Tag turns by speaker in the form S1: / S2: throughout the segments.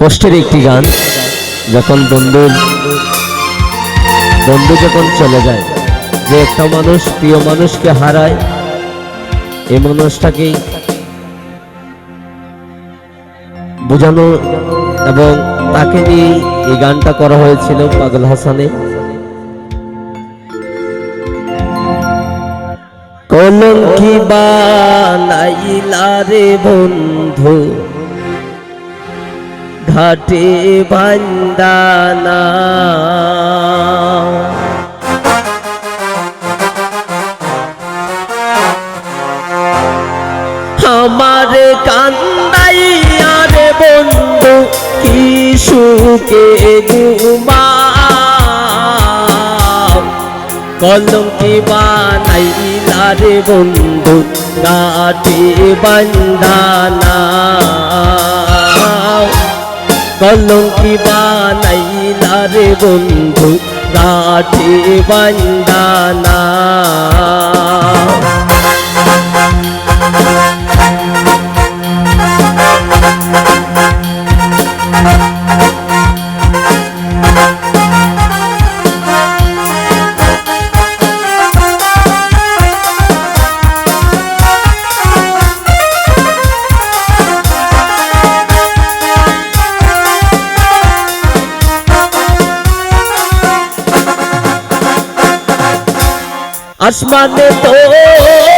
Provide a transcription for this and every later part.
S1: কষ্টের একটি গান, যখন বন্ধু বন্ধু যখন চলে যায়, যে একটা মানুষ, প্রিয় মানুষকে হারায়, এই মানুষটাকেই বোঝানো এবং তাকে নিয়ে এই গানটা করা হয়েছিল পাগল হাসানে। কলঙ্কি বানাইলা রে বন্ধু ঘাটে বান্দানা। আমার কান্দাইয়া রে বন্ধু কি সুখে কলঙ্কি বানাইলা রে বন্ধু গাঠে বান্দানা। কলঙ্কি বানাইলা রে বন্ধু গাঠে বান্দানা আসমানে তো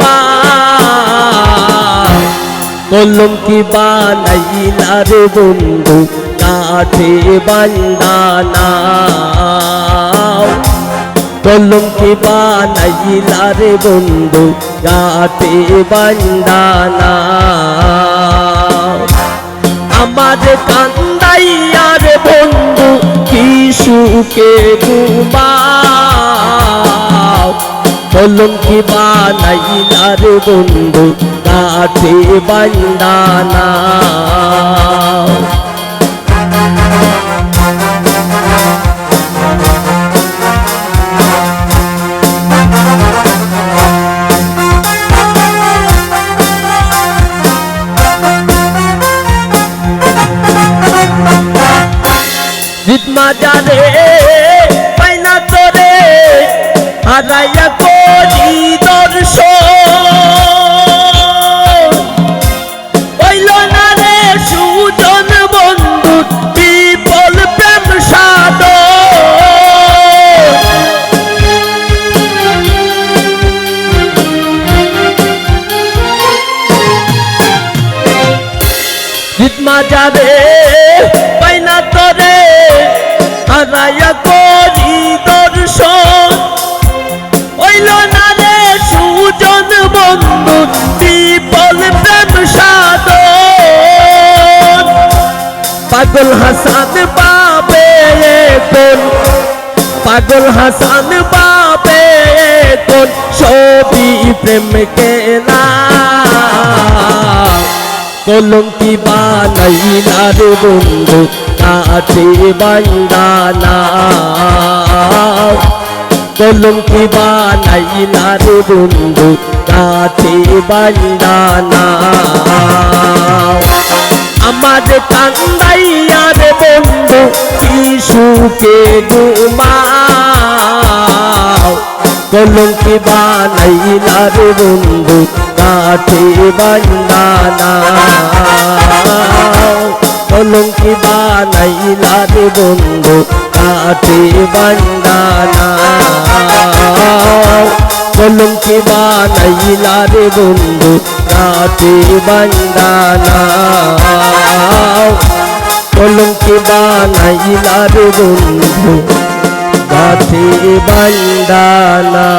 S1: বা কলঙ্কি বানাইলা রে বন্ধু, কাঠে বান্দানা। কলঙ্কি বানাইলা রে বন্ধু, কাঠে বান্দানা। আমার কান্দাইয়ার বন্ধু, কি সুখে ঘুমাও কলঙ্কি বানাইলার বন্ধু কাঠে বান্দানা রিতমা জানে পাইনা তোরে হারাইয়া যাবে পাইনা তোরে, হারাইয়া করি দর্শন। হইল না রে সুজন বন্ধু, বিপল প্রেম সাধন। পাগল হাসান পাবে কোন পাগল হাসান পাবে কোন সবই প্রেম কেলা কলঙ্কি বানাইলা রে বন্ধু? কাছে বান্দানা কলঙ্কি বানাইলা রে বন্ধু? কাছে বান্দানা আমার কান্দাইয়া রে বন্ধু কি ঘুমাও কলঙ্কি বানাইলা রে বন্ধু, কাঠে বান্দানা কলঙ্কি বানাইলা রে বন্ধু, কাঠে বান্দানা কলঙ্কি বানাইলা রে বন্ধু রাতে বান্দানা কলঙ্কি বানাইলা রে বন্ধু কাছে বন্দনা।